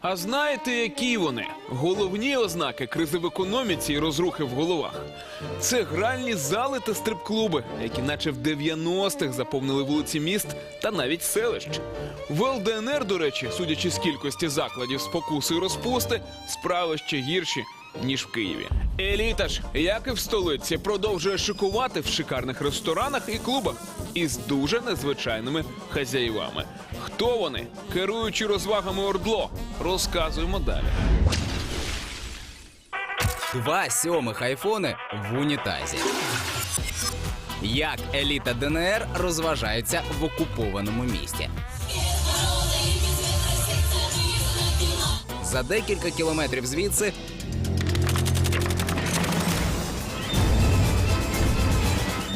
А знаєте, які вони? Головні ознаки кризи в економіці і розрухи в головах. Це гральні зали та стрип-клуби, які наче в 90-х заповнили вулиці міст та навіть селищ. В ЛДНР, до речі, судячи з кількості закладів спокуси і розпусти, справи ще гірші. Ніж в Києві. Еліта ж, як і в столиці, продовжує шикувати в шикарних ресторанах і клубах із дуже незвичайними хазяївами. Хто вони, керуючи розвагами Ордло, розказуємо далі. Два сьомих айфони в унітазі. Як еліта ДНР розважається в окупованому місті. За декілька кілометрів звідси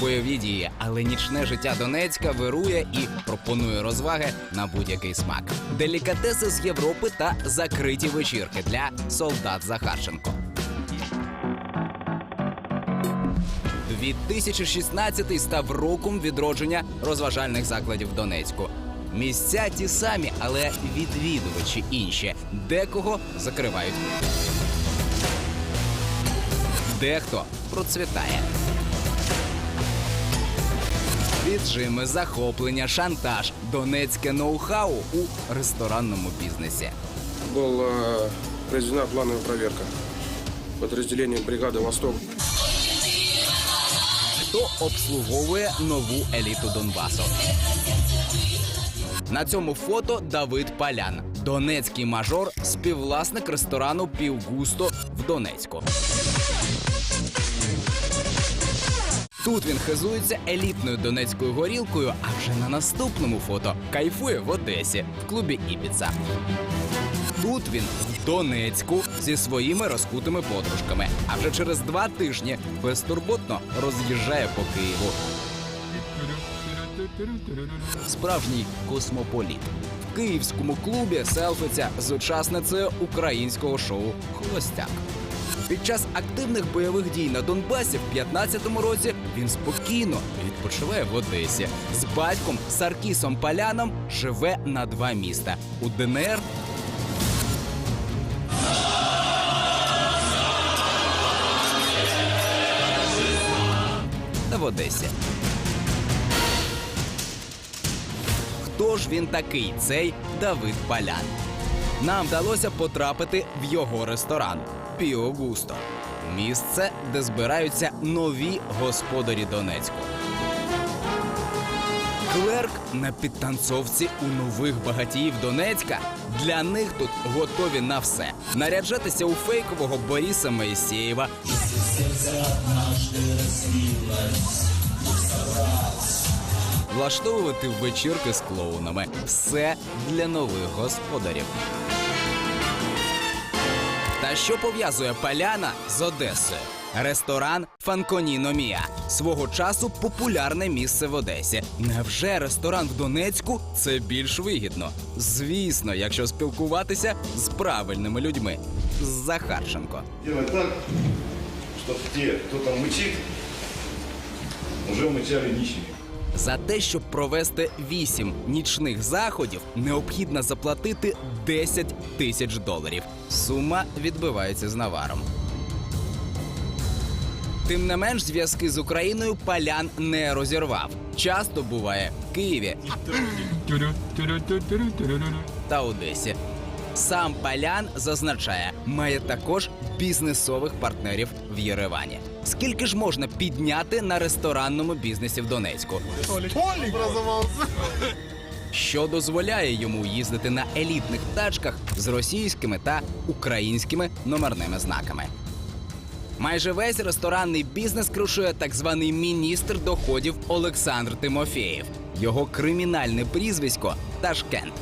бойові дії, але нічне життя Донецька вирує і пропонує розваги на будь-який смак. Делікатеси з Європи та закриті вечірки для солдат Захарченко. 2016 став роком відродження розважальних закладів Донецьку. Місця ті самі, але відвідувачі інші. Декого закривають. Дехто процвітає. Віджими, захоплення, шантаж, донецьке ноу-хау у ресторанному бізнесі. Была произведена плановая проверка подразделением бригады «Восток». хто обслуговує нову еліту Донбасу. На цьому фото Давид Палян, донецький мажор, співвласник ресторану Півгусто в Донецьку. Тут він хизується елітною донецькою горілкою, а вже на наступному фото кайфує в Одесі в клубі Ібіца. Тут він в Донецьку зі своїми розкутими подружками. А вже через два тижні безтурботно роз'їжджає по Києву. Справжній космополіт. В київському клубі селфиться з учасницею українського шоу Холостяк. Під час активних бойових дій на Донбасі в 15-му році він спокійно відпочиває в Одесі. З батьком Саркісом Паляном живе на два міста у ДНР та в Одесі. Хто ж він такий, цей Давид Палян? Нам вдалося потрапити в його ресторан Піо Густо. Місце, де збираються нові господарі Донецьку. Клерк на підтанцовці у нових багатіїв Донецька. Для них тут готові на все. Наряджатися у фейкового Бориса Моїсеєва, влаштовувати вечірки з клоунами. Все для нових господарів. Та що пов'язує Паляна з Одесою? Ресторан Фанконіно Мія свого часу популярне місце в Одесі. Невже ресторан в Донецьку це більш вигідно? Звісно, якщо спілкуватися з правильними людьми. З Захарченко. Делать так, чтобы те, кто там мычит, уже мычали нищими. За те, щоб провести вісім нічних заходів, необхідно заплатити 10 тисяч доларів. Сума відбивається з наваром. Тим не менш, зв'язки з Україною Палян не розірвав. Часто буває в Києві та Одесі. Сам Палян зазначає, має також бізнесових партнерів в Єревані. Скільки ж можна підняти на ресторанному бізнесі в Донецьку? що дозволяє йому їздити на елітних тачках з російськими та українськими номерними знаками. Майже весь ресторанний бізнес крушує так званий міністр доходів Олександр Тимофєєв. Його кримінальне прізвисько Ташкент.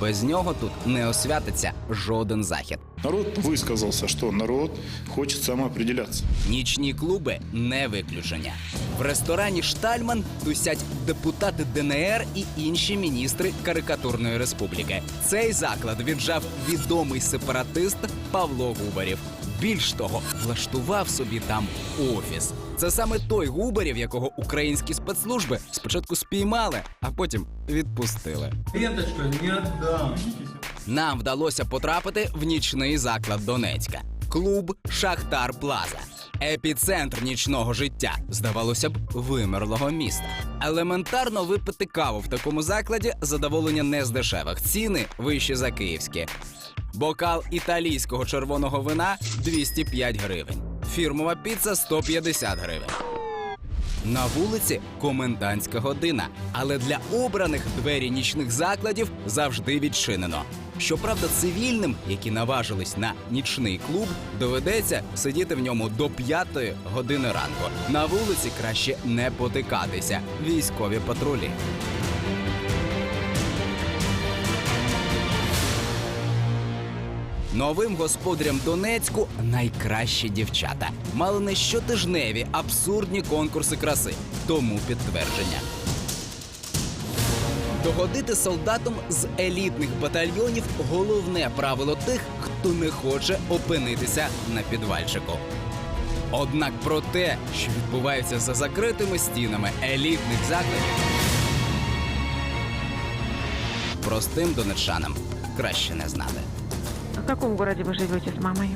Без нього тут не освятиться жоден захід. Народ высказался, что народ хочет самоопределяться. Нічні клуби не виключення. В ресторані Штальман тусять депутати ДНР і інші міністри карикатурної республіки. Цей заклад віджав відомий сепаратист Павло Губарів. Більш того, влаштував собі там офіс. Це саме той Губарів, якого українські спецслужби спочатку спіймали, а потім відпустили. Ленточка, не отдам. Нам вдалося потрапити в нічний заклад Донецька клуб Шахтар Плаза. Епіцентр нічного життя, здавалося б, вимерлого міста. Елементарно випити каву в такому закладі задоволення не з дешевих. Ціни вищі за київські. Бокал італійського червоного вина 205 гривень. Фірмова піца 150 гривень. На вулиці комендантська година, але для обраних двері нічних закладів завжди відчинено. Щоправда, цивільним, які наважились на нічний клуб, доведеться сидіти в ньому до п'ятої години ранку. На вулиці краще не потикатися. Військові патрулі. Новим господарям Донецьку найкращі дівчата. Мали не щотижневі абсурдні конкурси краси. Тому підтвердження. Догодити солдатам з елітних батальйонів головне правило тих, хто не хоче опинитися на підвальчику. Однак про те, що відбувається за закритими стінами елітних закладів, простим донечанам краще не знати. В каком городе вы живете с мамой?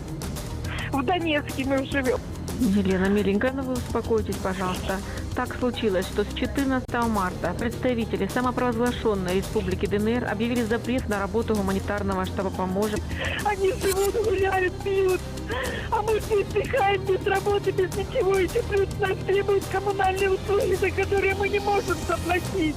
В Донецке мы живем. Елена, миленькая, ну вы успокойтесь, пожалуйста. Так случилось, что с 14 марта представители самопровозглашенной Республики ДНР объявили запрет на работу гуманитарного штаба «Поможем». Они живут, гуляют, пьют. А мы все отдыхаем без работы, без ничего. И плюс нас требуют коммунальные услуги, за которые мы не можем заплатить.